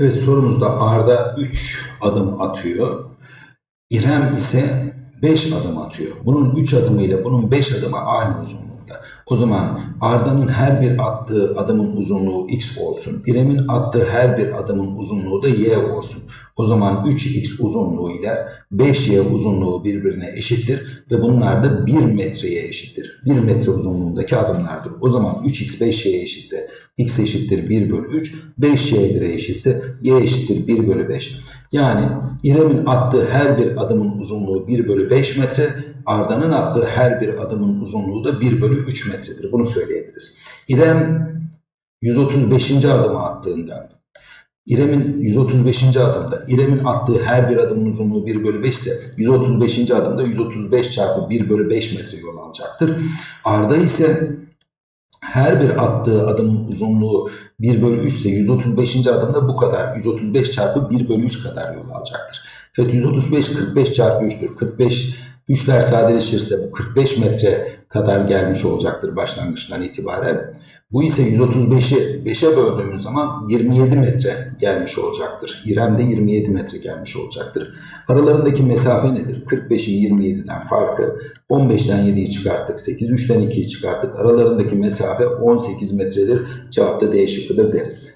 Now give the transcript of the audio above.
Evet sorumuzda Arda 3 adım atıyor. İrem ise 5 adım atıyor. Bunun 3 adımı ile bunun 5 adımı aynı uzunlukta. O zaman Arda'nın her bir attığı adımın uzunluğu x olsun. İrem'in attığı her bir adımın uzunluğu da y olsun. O zaman 3x uzunluğu ile 5y uzunluğu birbirine eşittir ve bunlar da 1 metreye eşittir. 1 metre uzunluğundaki adımlardır. O zaman 3x 5y'ye eşitse x eşittir 1 bölü 3, 5y'lere eşitse y eşittir 1 bölü 5. Yani İrem'in attığı her bir adımın uzunluğu 1 bölü 5 metre, Arda'nın attığı her bir adımın uzunluğu da 1 bölü 3 metredir. Bunu söyleyebiliriz. İrem 135. adımı attığında İrem'in 135. adımda, İrem'in attığı her bir adımın uzunluğu 1 bölü 5 ise 135. adımda 135 çarpı 1 bölü 5 metre yol alacaktır. Arda ise her bir attığı adımın uzunluğu 1 bölü 3 ise 135. adımda bu kadar. 135 çarpı 1 bölü 3 kadar yol alacaktır. Evet 135 45 çarpı 3'tür. 45 3'ler sadeleşirse bu 45 metre kadar gelmiş olacaktır başlangıçtan itibaren. Bu ise 135'i 5'e böldüğümüz zaman 27 metre gelmiş olacaktır. İrem de 27 metre gelmiş olacaktır. Aralarındaki mesafe nedir? 45'in 27'den farkı 15'ten 7'yi çıkarttık. 8, 3'ten 2'yi çıkarttık. Aralarındaki mesafe 18 metredir. Cevap da D şıkkıdır deriz.